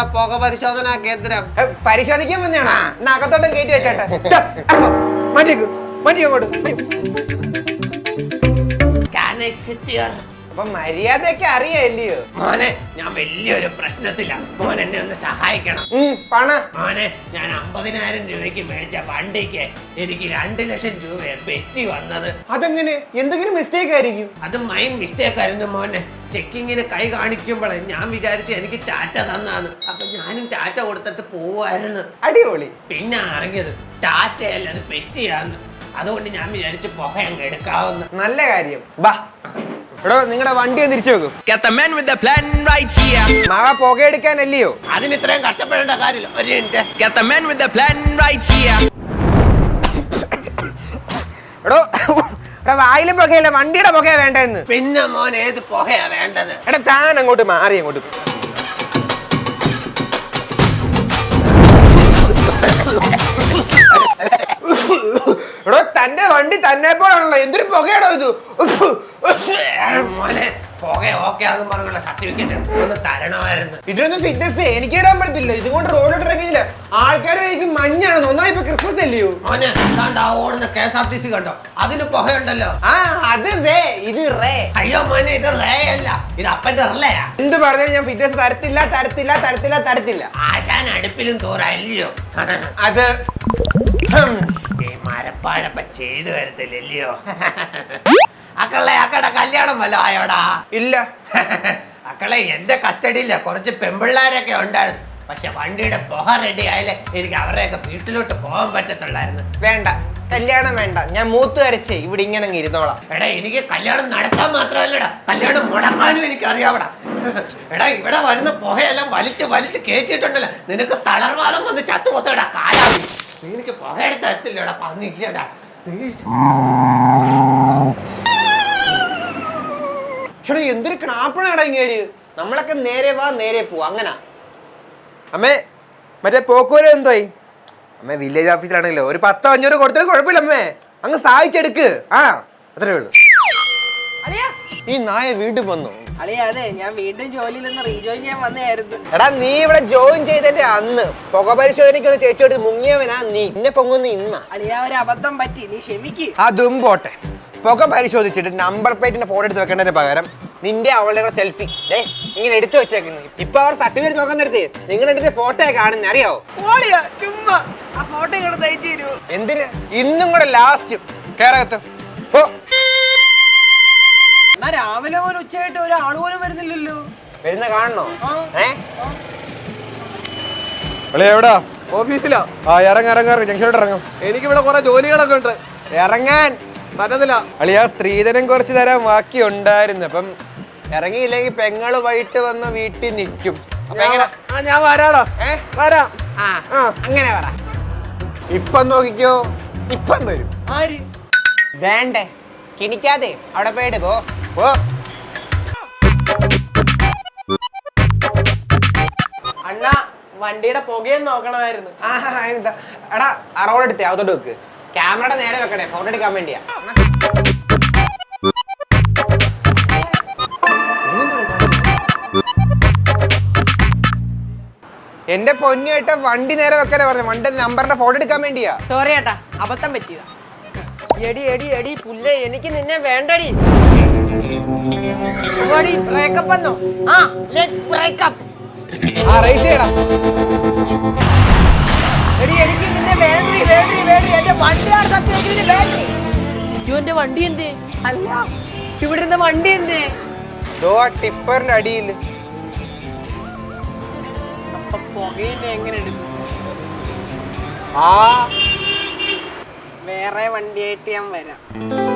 ഇവിടെ പുക പരിശോധനാ കേന്ദ്രം? ഏ, പരിശോധിക്കാൻ വന്നതാണോ എന്നാ അകത്തോട്ടും കയറ്റി വെച്ചേട്ടെ. മാറ്റിക്കൂ മാറ്റി അങ്ങോട്ട് Can I sit here? അപ്പൊ മര്യാദയൊക്കെ അറിയാല്ലയോ? മോനെ ഞാൻ വലിയൊരു പ്രശ്നത്തില. മോൻ എന്നെ ഒന്ന് സഹായിക്കണം. ഉം പണ. മോനെ ഞാൻ അമ്പതിനായിരം രൂപയ്ക്ക് മേടിച്ച വണ്ടിക്ക് എനിക്ക് രണ്ട് ലക്ഷം രൂപ പെറ്റി വന്നത്. അതെങ്ങനെ? എന്തെങ്കിലും മിസ്റ്റേക്ക് ആയിരിക്കും. അത് മൈൻ മിസ്റ്റേക്ക് ആയിരുന്നു മോനെ. ചെക്കിങ്ങിന് കൈ കാണിക്കുമ്പോഴേ ഞാൻ വിചാരിച്ചു എനിക്ക് ടാറ്റ തന്നാന്ന്. അപ്പൊ ഞാനും ടാറ്റ കൊടുത്തിട്ട് പോവായിരുന്നു. അടിപൊളി. പിന്നെ അറിഞ്ഞത് ടാറ്റയല്ല അത് പെറ്റിയാന്ന്. അതുകൊണ്ട് ഞാൻ വിചാരിച്ചു പുക അങ്ങ് എടുക്കാവുന്ന. നല്ല കാര്യം. ബാ. എടോ നിങ്ങളുടെ വണ്ടി ഒന്ന് തിരിച്ചു വെക്കും. Got the man with the plan right here. മക പുകയെടുക്കാനല്ലയോ? അതിന് ഇത്രയും കഷ്ടപ്പെടേണ്ട കാര്യമില്ല. ഒരു minute Got the man with the plan right here. എടോ എടാ വായിലും പുകയല്ല വണ്ടിയുടെ പുകയാ വേണ്ടെന്ന് പിന്നെ മോൻ ഏത് പുകയാ വേണ്ടത്? എടാ താൻ അങ്ങോട്ട് മാറി അങ്ങോട്ട്. എടോ തന്റെ വണ്ടി തന്നെ പോലാണല്ലോ. എന്തൊരു പുകയാണോ ഇത്? മോനെ പുക ഓക്കെ ആണെന്ന് പറഞ്ഞുള്ള സർട്ടിഫിക്കറ്റ് ഒന്ന് തരണമായിരുന്നു. ഇതിനൊന്നും ഫിറ്റ്നസ് എനിക്ക് വരാൻ പറ്റത്തില്ല. ഇതുകൊണ്ട് റോഡ് ഇറങ്ങിയില്ല. ആൾക്കാർ കഴിക്കും മഞ്ഞാണ് ഒന്നായി ഇപ്പൊ ക്രിസ്മസ് അല്ലയോ? മോനെ കണ്ട ഓടുന്ന K S R T C കണ്ടോ? അതിന് പുകയുണ്ടല്ലോ. ആ അത് വേ ഇത് റേ. അയ്യോ മോനെ ഇത് റേ അല്ല. ഇത് അപ്പന്റെ റിലയാ. എന്ത് പറഞ്ഞാലും ഞാൻ ഫിറ്റ്നസ് തരത്തില്ല തരത്തില്ല തരത്തില്ല തരത്തില്ല. ആശാൻ അടുപ്പിലും തോറല്ലയോ അത് മരപ്പാഴപ്പ ചെയ്തു വരത്തില്ലല്ലയോ അക്കളെ അക്കടെ കല്യാണം വല്ല ആയോടാ? ഇല്ല. അക്കളെ എന്റെ കസ്റ്റഡിയില്ല. കുറച്ച് പെമ്പിള്ളാരൊക്കെ ഉണ്ടായിരുന്നു. പക്ഷെ വണ്ടിയുടെ പുക റെഡി ആയാലേ എനിക്ക് അവരെയൊക്കെ വീട്ടിലോട്ട് പോകാൻ പറ്റത്തുള്ളായിരുന്നു. വേണ്ട. കല്യാണം വേണ്ട. ഞാൻ മൂത്ത് വരച്ചേ ഇവിടെ ഇങ്ങനെ അങ്ങ് ഇരുന്നോളാം. എടാ എനിക്ക് കല്യാണം നടത്താൻ മാത്രമല്ലടാ. കല്യാണം മുടക്കാനും എനിക്ക് അറിയാവടാ എടാ ഇവിടെ വരുന്ന പുകയെല്ലാം വലിച്ച് വലിച്ച് കയറ്റിയിട്ടുണ്ടല്ലോ നിനക്ക് തളർവാദം വന്ന് ചത്തു കൊത്തടാ കാലാവി നിനക്ക് പുകയെടുത്ത് തരത്തില്ലടാ പറഞ്ഞില്ലടാ നീ ചേട്ടാ എന്തൊരു ക്നാപ്പണാടാ ഇങ്ങേര്? നമ്മളൊക്കെ നേരെ വാ നേരെ പോവാ അങ്ങനെ. അമ്മേ മറ്റേ പോക്കൂര എന്തോയി? അമ്മേ വില്ലേജ് ഓഫീസിലാണെങ്കിലോ ഒരു പത്തോ അഞ്ഞൂറ് കൊടുത്താലും കുഴപ്പമില്ല അമ്മേ. അങ്ങ് സഹായിച്ചെടുക്ക്. ആ അത്രേ ഉള്ളൂ. ഈ നായ വീട്ടിൽ വന്നു. അളിയാ അതെ ഞാൻ വീണ്ടും ജോലിയിൽ റീജോയിൻ ചെയ്യാൻ എടാ നീ ഇവിടെ ജോയിൻ ചെയ്തതിന്റെ അന്ന് പുക പരിശോധനയ്ക്ക് ഒന്ന് ചേച്ചിയോട് മുങ്ങിയവനാ നീ. എന്നെ പൊങ്ങുന്ന ഇന്നാ. അളിയാ ഒരു അബദ്ധം പറ്റി. നീ ക്ഷമിക്ക്. അതും പോട്ടെ. പുക പരിശോധിച്ചിട്ട് നമ്പർ പ്ലേറ്റിന്റെ ഫോട്ടോ എടുത്ത് വെക്കേണ്ടതിന് പകരം നിന്റെ അവളുടെ സെൽഫി ഏ ഇങ്ങനെ എടുത്തു വെച്ചേക്കുന്നു. ഇപ്പൊ അവർ സർട്ടിഫിക്കറ്റ് നോക്കാൻ നേരത്തെ നിങ്ങൾ എന്റെ ഫോട്ടോ കാണുന്ന അറിയാവോ? ചുമ്മാ. ആ ഫോട്ടോ ഇങ്ങോട്ട് തയ്ച്ചു തരൂ എന്തിന്? ഇന്നും കൂടെ ലാസ്റ്റ് കേരളത്ത് ഓ ഉച്ചയായിട്ട് ഒരാൾ പോലും വരുന്നില്ലല്ലോ. വരുന്ന കാണണോ. ഏ? എവിടാ? ഓഫീസിലോ. ആ ഇറങ്ങ ഇറങ്ങ ഇറങ്ങ. ജംഗ്ഷനിലോട്ട് ഇറങ്ങും. എനിക്കിവിടെ കുറെ ജോലികളൊക്കെ ഉണ്ട്. ഇറങ്ങാൻ പറ്റത്തില്ല. അളിയാ സ്ത്രീധനം കുറച്ച് തരാൻ ബാക്കി ഉണ്ടായിരുന്നു അപ്പം ഇറങ്ങിയില്ലെങ്കിൽ പെങ്ങൾ വൈകിട്ട് വന്ന് വീട്ടിൽ നിൽക്കും. അപ്പൊ എങ്ങനെ? ആ ഞാൻ വരാടോ. ഏ? വരാം. ആ അങ്ങനെ പറ. ഇപ്പം നോക്കിക്കോ. ഇപ്പം വരും. ആര്? വേണ്ടേ. കിണിക്കാതെ. അവിടെ പോയിട്ട് പോ. വണ്ടിയുടെ പുകയും നോക്കണമായിരുന്നു? എടാ അറോഡ് എടുത്തേ അതോട്ട് വെക്ക്. ക്യാമറയുടെ നേരെ വെക്കണേ ഫോട്ടോ എടുക്കാൻ വേണ്ടിയാ. എന്റെ പൊന്നിയായിട്ട് വണ്ടി നേരെ വെക്കാനേ പറഞ്ഞു? വണ്ടി നമ്പറിന്റെ ഫോട്ടോ എടുക്കാൻ വേണ്ടിയാ. സോറി ഏട്ടാ അബദ്ധം പറ്റിയതാ. എടി എടി എടി പുല്ലേ എനിക്ക് നിന്നെ വേണ്ടടി. ബ്രേക്കപ്പ് എന്നോ ആ ലെറ്റ്സ് ബ്രേക്കപ്പ് ആ റേസ് ചെയ്യടാ എടി എനിക്ക് നിന്നെ വേണ്ടി വേണ്ടി വേണ്ടി എന്റെ വണ്ടിയാണ് സത്യം വേണ്ടി. അയ്യോ എന്റെ വണ്ടി എന്തേ? അല്ല ഇവിടെ ഇരുന്ന വണ്ടി എന്തേ? ദോ ആ ടിപ്പറിന്റെ അടിയിൽ. ആ. വേറെ വണ്ടിയായിട്ട് ഞാൻ വരാം.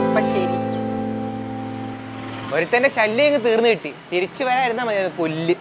അപ്പൊ ശരി. ഒരുത്തന്റെ ശല്യം തീർന്നു കിട്ടി. തിരിച്ചു വരായിരുന്നാ മതി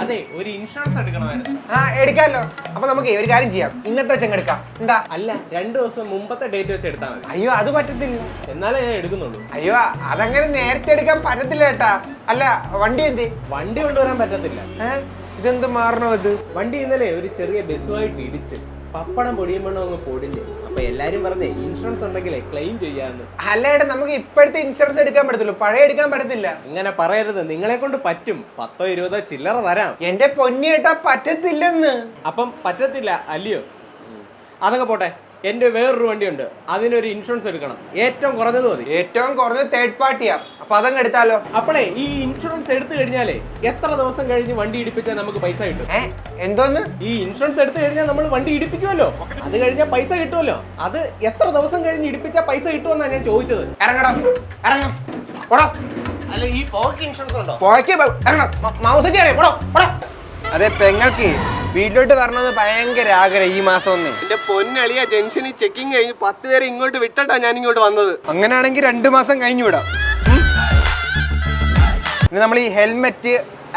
അത് ഒരു ഇൻഷുറൻസ് എടുക്കണമായിരുന്നു. ആ എടുക്കാമല്ലോ അപ്പൊ നമുക്ക് ഒരു കാര്യം ചെയ്യാം. ഇന്നത്തെ വെച്ച് എടുക്കാം. എന്താ? അല്ല രണ്ടു ദിവസം മുമ്പത്തെ ഡേറ്റ് വെച്ച് എടുത്താൽ മതി. അയ്യോ അത് പറ്റത്തില്ല. എന്നാലേ ഞാൻ എടുക്കുന്നുള്ളൂ. അയ്യോ അതങ്ങനെ നേരത്തെ എടുക്കാൻ പറ്റത്തില്ല ചേട്ടാ അല്ല വണ്ടി എന്ത്? വണ്ടി കൊണ്ടുവരാൻ പറ്റത്തില്ല. ഏ? ഇതെന്ത് മാറണോ ഇത്? വണ്ടി ഇന്നലെ ഒരു ചെറിയ ബസ്സുമായിട്ട് ഇടിച്ച്. പപ്പടം പൊടിയുമ്പോഴും അങ്ങ് പൊടിഞ്ഞു. അപ്പൊ എല്ലാരും പറഞ്ഞേ ഇൻഷുറൻസ് ഉണ്ടെങ്കിലേ ക്ലെയിം ചെയ്യാന്ന്. അല്ല ഏട്ടാ നമുക്ക് ഇപ്പോഴത്തെ ഇൻഷുറൻസ് എടുക്കാൻ പറ്റത്തുള്ളൂ. പഴയ എടുക്കാൻ പറ്റത്തില്ല. ഇങ്ങനെ പറയരുത്. നിങ്ങളെ കൊണ്ട് പറ്റും. പത്തോ ഇരുപതോ ചില്ലറ തരാം. എന്റെ പൊന്നിയേട്ടാ പറ്റത്തില്ലെന്ന്. അപ്പം പറ്റത്തില്ല അല്ലയോ? അതൊക്കെ പോട്ടെ. എന്റെ വേറൊരു വണ്ടിയുണ്ട്. അതിനൊരു ഇൻഷുറൻസ് എടുക്കണം. ഏറ്റവും കുറഞ്ഞത് മതി. ഏറ്റവും കുറഞ്ഞത് തേർഡ് പാർട്ടിയാ അപ്പൊ അതങ്ങ് എടുത്താലോ? അപ്പോഴേ ഈ ഇൻഷുറൻസ് എടുത്തു കഴിഞ്ഞാലേ എത്ര ദിവസം കഴിഞ്ഞ് വണ്ടി ഇടിപ്പിച്ചാൽ നമുക്ക് പൈസ കിട്ടും? ഏ? എന്തോന്ന്? ഈ ഇൻഷുറൻസ് എടുത്തു കഴിഞ്ഞാൽ നമ്മൾ വണ്ടി ഇടിപ്പിക്കുമല്ലോ. അത് കഴിഞ്ഞാൽ പൈസ കിട്ടുമല്ലോ. അത് എത്ര ദിവസം കഴിഞ്ഞ് ഇടിപ്പിച്ചാൽ പൈസ കിട്ടുമെന്നാണ് ഞാൻ ചോദിച്ചത്. ഇറങ്ങടാ. ഇറങ്ങാം. ഓടാ. അല്ല ഈ പോക്ക് ഇൻഷുറൻസ് ഉണ്ടോ? പോയ്ക്ക് ഇറങ്ങണം. മ- മൗസ് ചെയ്യണേ പോടോ പോടാ അതെ പെങ്ങൾക്ക് വീട്ടിലോട്ട് വരണമെന്ന് ഭയങ്കര ആഗ്രഹം ഈ മാസം ഒന്ന്. എന്റെ പൊന്നളിയ ജംഗ്ഷനിൽ ചെക്കിങ് കഴിഞ്ഞ് പത്ത് പേരെ ഇങ്ങോട്ട് വിട്ടട്ടാ ഞാൻ ഇങ്ങോട്ട് വന്നത്. അങ്ങനെയാണെങ്കിൽ രണ്ടു മാസം കഴിഞ്ഞു വിടാം. പിന്നെ നമ്മൾ ഈ ഹെൽമെറ്റ്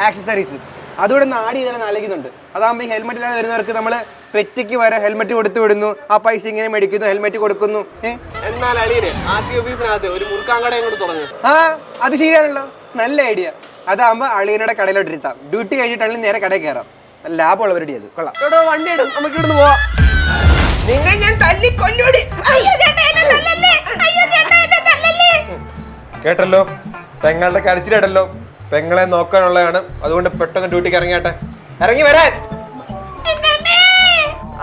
ആക്സസറീസ് അതുകൂടെ നാടി ഇങ്ങനെ നാലിക്കുന്നുണ്ട്. അതാകുമ്പോൾ ഈ ഹെൽമെറ്റ് ഇല്ലാതെ വരുന്നവർക്ക് നമ്മൾ പെറ്റിക്ക് വരെ ഹെൽമെറ്റ് കൊടുത്തു വിടുന്നു. ആ പൈസ ഇങ്ങനെ മേടിക്കുന്നു ഹെൽമെറ്റ് കൊടുക്കുന്നു. എന്നാൽ അളിയനെ ആർ ടി ഓഫീസിനകത്ത് ഒരു മുറുക്കാങ്കട അങ്ങോട്ട് തുടങ്ങും. ആ അത് ശരിയാണല്ലോ. നല്ല ഐഡിയ അതാകുമ്പോൾ അളിയനോടെ കടയിലോട്ട് ഇരുത്താം. ഡ്യൂട്ടി കഴിഞ്ഞിട്ടാണെങ്കിൽ നേരെ കടയിൽ കയറാം. നല്ല ലാഭമുള്ള പരിപാടി അത് കൊള്ളാം. എടോ വണ്ടി നമുക്ക് ഇവിടുന്ന് പോവാം. നിങ്ങൾ ഞാൻ തല്ലി കൊല്ലൂടി. കേട്ടല്ലോ? പെങ്ങളുടെ കരച്ചിലേട്ടല്ലോ പെങ്ങളെ നോക്കാനുള്ളതാണ്. അതുകൊണ്ട് പെട്ടെന്ന് ഡ്യൂട്ടിക്ക് ഇറങ്ങിയാട്ടെ. ഇറങ്ങി വരാൻ.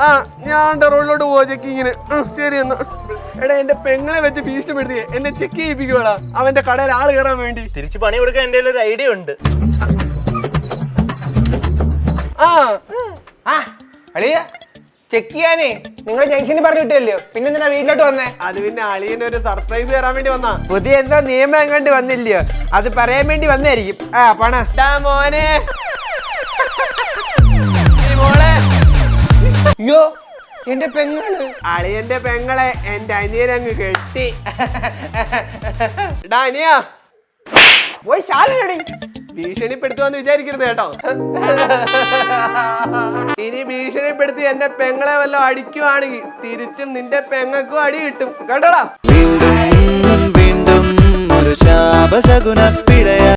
ആ ഞാൻ റോഡിലോട്ട് പോവാ ചെക്കിങ്ങിന് ശരി എന്നാ. എടാ എന്റെ പെങ്ങളെ വെച്ച് ഭീഷണിപ്പെടുത്തി എന്നെ ചെക്ക് ചെയ്യിപ്പിക്കുവാടാ അവന്റെ കടയിൽ ആൾ കയറാൻ വേണ്ടി. തിരിച്ചു പണി കൊടുക്കാൻ എന്റെ ഒരു ഐഡിയ ഉണ്ട്. ആ. ആ അളിയ ചെക്ക് ചെയ്യാനേ. നിങ്ങൾ ജംഗ്ഷനിൽ പറഞ്ഞു വിട്ടല്ലോ പിന്നെ എന്തിനാ വീട്ടിലോട്ട് വന്നേ? അത് പിന്നെ അളിയന് ഒരു സർപ്രൈസ് തരാൻ വേണ്ടി വന്നാ. പുതിയ എന്താ നിയമം എങ്ങോട്ട് വന്നില്ലയോ? അത് പറയാൻ വേണ്ടി വന്നായിരിക്കും ആ പണ. മോനെ. അയ്യോ എന്റെ പെങ്ങൾ. അളിയന്റെ പെങ്ങളെ എന്റെ അനിയനങ്ങ് കെട്ടി. ഡാ അനിയാ. പോയി ശാലടി ഭീഷണിപ്പെടുത്തുവാന്ന് വിചാരിക്കരുത് കേട്ടോ. ഇനി ഭീഷണിപ്പെടുത്തി എന്റെ പെങ്ങളെ വല്ല അടിക്കുവാണെങ്കിൽ തിരിച്ചും നിന്റെ പെങ്ങൾക്കും അടി കിട്ടും. കേട്ടോടാ വീണ്ടും വീണ്ടും ഒരു ശാപസകുന പിഴയ